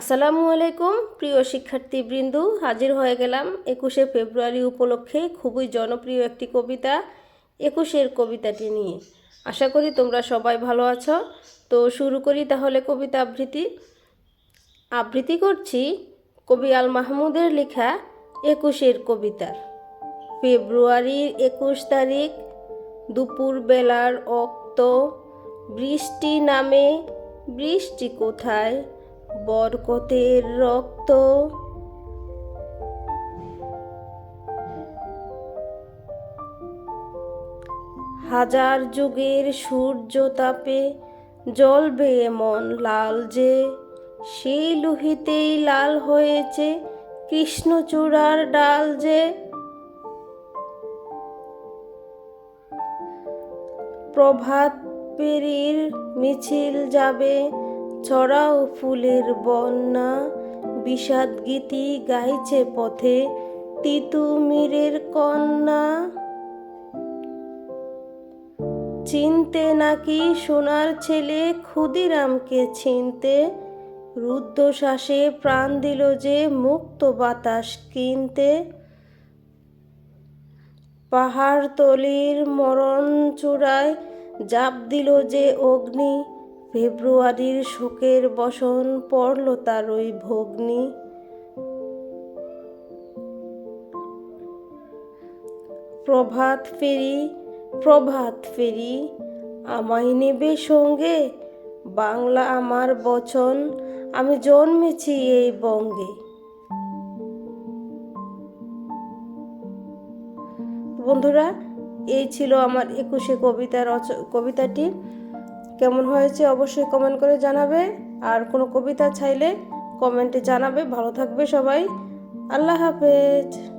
আসসালামু আলাইকুম, প্রিয় শিক্ষার্থীবৃন্দ। হাজির হয়ে গেলাম একুশে ফেব্রুয়ারি উপলক্ষে খুবই জনপ্রিয় একটি কবিতা, একুশের কবিতাটি নিয়ে। আশা করি তোমরা সবাই ভালো আছো। তো শুরু করি তাহলে কবিতা আবৃত্তি। আবৃত্তি করছি কবি আল মাহমুদের লেখা একুশের কবিতা। ফেব্রুয়ারির একুশ তারিখ, দুপুর বেলার অক্ত, বৃষ্টি নামে, বৃষ্টি কোথায়? বরকতের রক্ত। হাজার যুগের সূর্য তাপে জ্বলবে এমন লাল যে সেই লুহিতেই লাল হয়েছে কৃষ্ণচূড়ার ডাল যে। প্রভাত পেরির মিছিল যাবে ছড়াও ফুলের বন্যা, বিষাদ গীতি গাইছে পথে তিতুমিরের কন্যা। চিনতে নাকি সোনার ছেলে ক্ষুদিরামকে চিনতে? রুদ্ধশ্বাসে প্রাণ দিল যে মুক্ত বাতাস কিনতে। পাহাড়তলির মরণ চূড়ায় জাপ দিল যে অগ্নি ফেব্রুয়ারির শোকের বসন পড়ল তার ওই ভগ্নি। প্রভাত ফেরি প্রভাত ফেরি, আমায় নেবে সঙ্গে, বাংলা আমার বচন, আমি জন্মেছি এই বঙ্গে। বন্ধুরা, এই ছিল আমার একুশে কবিতা রচ, কবিতাটি। কেমন হয়েছে অবশ্যই কমেন্ট করে জানাবে। আর কোনো কবিতা চাইলে কমেন্টে জানাবে। ভালো থাকবে সবাই। আল্লাহ হাফেজ।